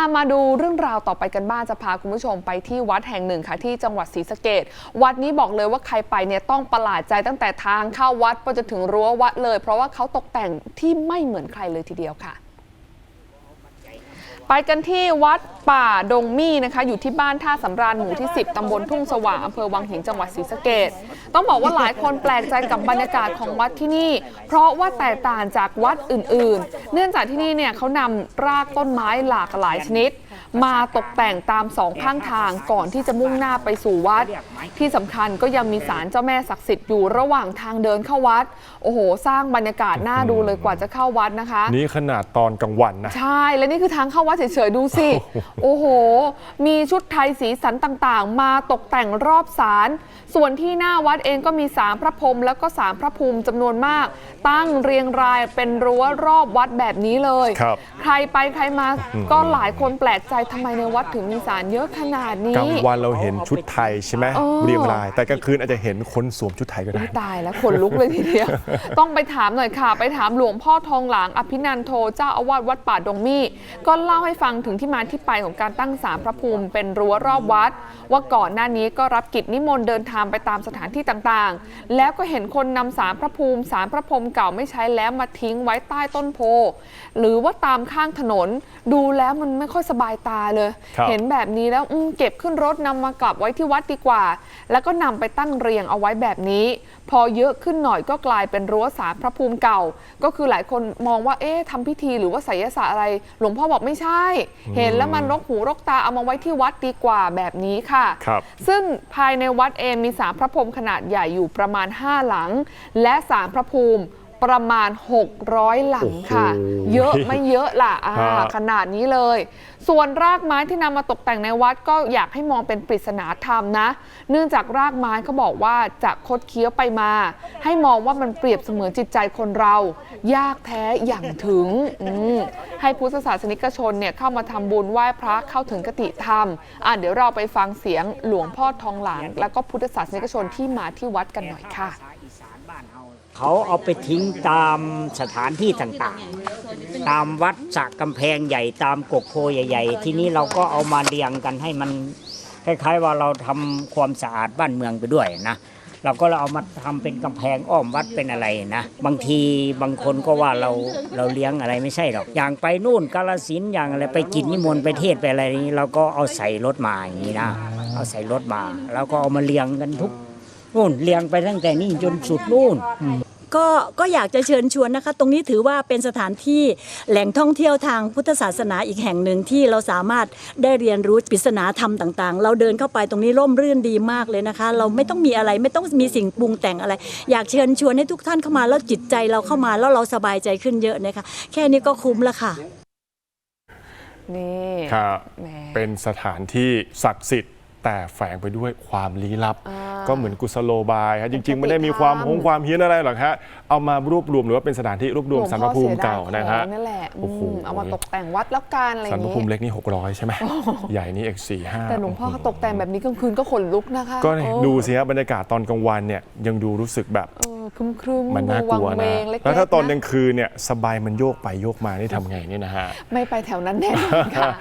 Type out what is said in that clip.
ามาดูเรื่องราวต่อไปกันบ้างจะพาคุณผู้ชมไปที่วัดแห่งหนึ่งค่ะที่จังหวัดศรีสะเกดวัดนี้บอกเลยว่าใครไปเนี่ยต้องประหลาดใจตั้งแต่ทางเข้าวัดไปจนถึงรั้ววัดเลย เพราะว่าเขาตกแต่งที่ไม่เหมือนใครเลยทีเดียวค่ะ ไปกันที่วัดป่าดงมี่นะคะอยู่ที่บ้านท่าสำราญหมู่ที่ 10 ตำบลทุ่งสว่างอำเภอวังหินจังหวัดศรีสะเกดต้องบอกว่าหลายคนแปลกใจกับบรรยากาศของวัดที่นี่ เพราะว่าแตกต่างจากวัดอื่นๆ เนื่องจากที่นี่เนี่ยเขานำรากต้นไม้หลากหลายชนิด มาตกแต่งตามสองข้างทางก่อนที่จะมุ่งหน้าไปสู่วัด ที่สำคัญก็ยังมีศาลเจ้าแม่ศักดิ์สิทธิ์อยู่ระหว่างทางเดินเข้าวัด โอ้โห สร้างบรรยากาศน่าดูเลยกว่าจะเข้าวัดนะคะ นี่ขนาดตอนกลางวันนะ ใช่ และนี่คือทางเข้าวัดเฉยๆดูสิ โอ้โห มีชุดไทยสีสันต่างๆ มาตกแต่งรอบศาลส่วนที่หน้าวัดเองก็มีสามพระพรหมแล้วก็สามพระภูมิจำนวนมาก ตั้งเรียงรายเป็นรั้วรอบวัดแบบนี้เลยครับใครไปใครมาก็หลายคนแปลกใจทำไมในวัดถึงมีศาลเยอะขนาดนี้ กลางวันเราเห็นชุดไทยใช่ไหมเออ เรียงราย แต่กลางคืนอาจจะเห็นคนสวมชุดไทยก็ได้อุ๊ยตายแล้วขนลุกเลยทีเดียว ต้องไปถามหน่อยค่ะ ไปถามหลวงพ่อทองหลางอภินันโทเจ้าอาวาสวัดป่าดงมี่ ก็เล่าให้ฟังถึงที่มาที่ไปของการตั้งศาลพระภูมิเป็นรั้วรอบวัด ว่าก่อนหน้านี้ก็รับกิจนิมนต์เดินทางไปตามสถานที่ต่างๆ แล้วก็เห็นคนนำสารพระภูมิสารพระพรหมเก่าไม่ใช้แล้วมาทิ้งไว้ใต้ต้นโพหรือว่าตามข้างถนนดูแล้วมันไม่ค่อยสบายตาเลย ครับ เห็นแบบนี้แล้วอืมเก็บขึ้นรถนำมากลับไว้ที่วัดดีกว่า แล้วก็นำไปตั้งเรียงเอาไว้แบบนี้ พอเยอะขึ้นหน่อยก็กลายเป็นรั้วสารพระภูมิเก่า ก็คือหลายคนมองว่าเอ๊ะทำพิธีหรือว่าไสยศาสตร์อะไร หลวงพ่อบอกไม่ใช่ เห็นแล้วมันรกหูรกตาเอามาไว้ที่วัดดีกว่าแบบนี้ค่ะ ครับ ซึ่งภายในวัดเองมีสารพระพรหมขนาดใหญ่อยู่ประมาณ 5 หลัง และสารพระภูมิ ประมาณ 600 หลังค่ะโอ้โหเยอะไม่เยอะล่ะอ่าฮะขนาดนี้เลย ส่วนรากไม้ที่นำมาตกแต่งในวัดก็อยากให้มองเป็นปริศนาธรรมนะ เนื่องจากรากไม้เขาบอกว่าจะคดเคี้ยวไปมา ให้มองว่ามันเปรียบเสมือนจิตใจคนเรา ยากแท้อย่างถึงอืมให้พุทธศาสนิกชนเนี่ยเข้ามาทำบุญไหว้พระเข้าถึงกติธรรมอะเดี๋ยวเราไปฟังเสียงหลวงพ่อทองหลางแล้วก็พุทธศาสนิกชนที่มาที่วัดกันหน่อยค่ะ เขาเอาไปทิ้งตามสถานที่ต่างๆ ตามวัดสระกำแพงใหญ่ตามกกโพใหญ่ ๆ ที่นี้เราก็เอามาเรียงกันให้มันคล้ายๆว่าเราทำความสะอาดบ้านเมืองไปด้วยนะเราก็เอามาทำเป็นกำแพงอ้อมวัดเป็นอะไรนะ บางทีบางคนก็ว่าเราเราเลี้ยงอะไรไม่ใช่หรอก อย่างไปนู่นกาลสินอย่างอะไรไปกินนิมนต์ไปเทศไปอะไรนี้ เราก็เอาใส่รถมาอย่างนี้นะ เอาใส่รถมา แล้วก็เอามาเรียงกันทุก นู่นเรียงไปตั้งแต่นี่จนสุดนู่น ก็ก็อยากจะเชิญชวนนะคะ ตรงนี้ถือว่าเป็นสถานที่แหล่งท่องเที่ยวทางพุทธศาสนาอีกแห่งหนึ่งที่เราสามารถได้เรียนรู้ปริศนาธรรมต่างๆ เราเดินเข้าไปตรงนี้ร่มรื่นดีมากเลยนะคะ เราไม่ต้องมีอะไรไม่ต้องมีสิ่งปรุงแต่งอะไร อยากเชิญชวนให้ทุกท่านเข้ามาแล้วจิตใจเราเข้ามาแล้วเราสบายใจขึ้นเยอะนะคะแค่นี้ก็คุ้มแล้วค่ะนี่ครับแหมเป็นสถานที่ศักดิ์สิทธิ์ แต่แฝงไปด้วยความลี้ลับอ่าก็เหมือนกุศโลบายครับจริง ๆ ไม่ได้มีปกติความทำหงความเฮี้ยนอะไรหรอกฮะเอามารวบรวมหรือว่าเป็นสถานที่รวบรวมสารพระภูมิเก่านะฮะนั่นแหละโอ้โหอืมเอามาตกแต่งวัดแล้วกันอะไรอสารย่างพระนี้ภูมิเล็กนี่600 ใช่ไหมใหญ่นี่เอกสี่ห้าแต่หลวงพ่อเขาตกแต่งแบบนี้กลางคืนก็ขนลุกนะคะก็เออดูสิฮะบรรยากาศตอนกลางวันเนี่ยยังดูรู้สึกแบบเออครึมครึมๆมันน่ากลัวงเวนะงเล็กๆแล้วถ้าตอนกนะลางคืนเนี่ยสบายมันโยกไปโยกมานี่ทำไงเนี่ยนะฮะ ไม่ไปแถวนั้นแน่นอนค่ะ